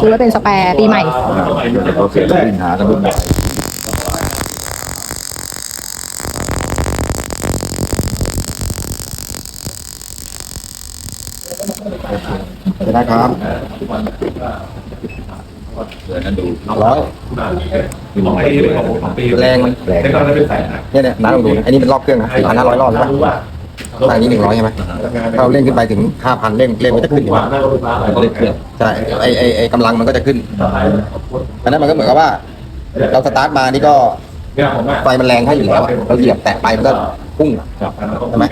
ซื้อไว้เป็นสแปร์ปีใหม่เดี๋ยวเขาเสียแล้ววิ่งหากันรุ่นใหม่จะได้ครับเดี๋ยวนั้นดูร้อยมีมองไปเลยของปีแรงมันแรงแต่ก็ไม่ใส่นะเนี่ยเนี่ยน้าลองดูนะอันนี้เป็นรอบเครื่องนะสี่พันห้าร้อยรอบใช่ไห มตั้งนี้หนึ่งร้อยใช่ไหมถ้าเราเร่งขึ้นไปถึงห้าพันเร่งเร่งมันจะขึ้นอยู่เขาเล่นเครื่องใช่ไอไอไอกำลังมันก็จะขึ้นอันนั้นมันก็เหมือนกับว่า เราสตาร์ทมานี่ก็เนี่ยผมว่าไฟมันแรงให้อยู่แล้วอะเราเหยียบแตะไปมันก็พุ่งใช่ไหม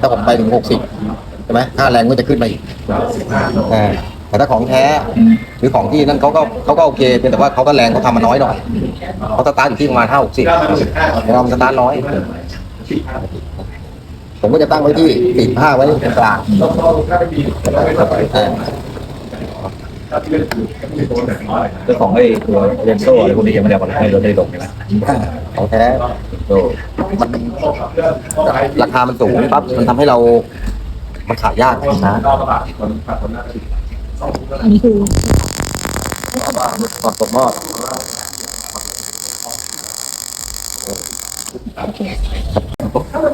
ถ้าผมไปถึงหกสิบใช่ไหมค่าแรงก็จะขึ้นไปอีกเออแต่ถ้าของแท้หรือของที่นั่นเขาก็เขาก็โอเคเพียงแต่ว่าเขาก็แรงเขาทำมาน้อยหน่อยเขาสตาร์ทอยู่ที่ประมาณห้าหกสิบเราสตาร์ทน้อย ผมก็จะตั้งไว้ที่ติดผ้าไว้ตรงกลางเออเรื่องของไอ้ตัวเรนโซ่อะไรพวกนี้ยังไม่ได้เอามาให้รถได้ลงใช่ไหมของแท้โซ่มันราคามันสูงปั๊บมันทำให้เรา มันขายยากนะอันนี้คือก่อนกดหม้อ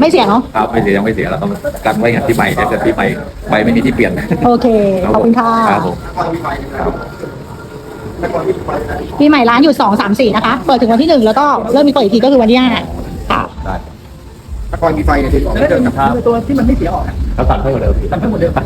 ไม่เสียเนาะครับไม่เสียยังไม่เสียแล้วก็กันไว้อย่างที่ใหม่เนี่ยแต่ที่ใหม่ใบไม่มีที่เปลี่ยนโอเคขอบคุณค่ะครับผมปีใหม่ร้านอยู่สองสามสี่นะคะ เปิดถึงวันที่หนึ่งแล้วก็เริ่มมีเปิดอีกทีก็คือวันที่ห้าค่ะถ้าคอยมีไฟเนี่ยคือของเครื่องกับตัวที่มันไม่เสียออกเขาตัดให้หมดเลยตัดทั้งหมดเลยตัด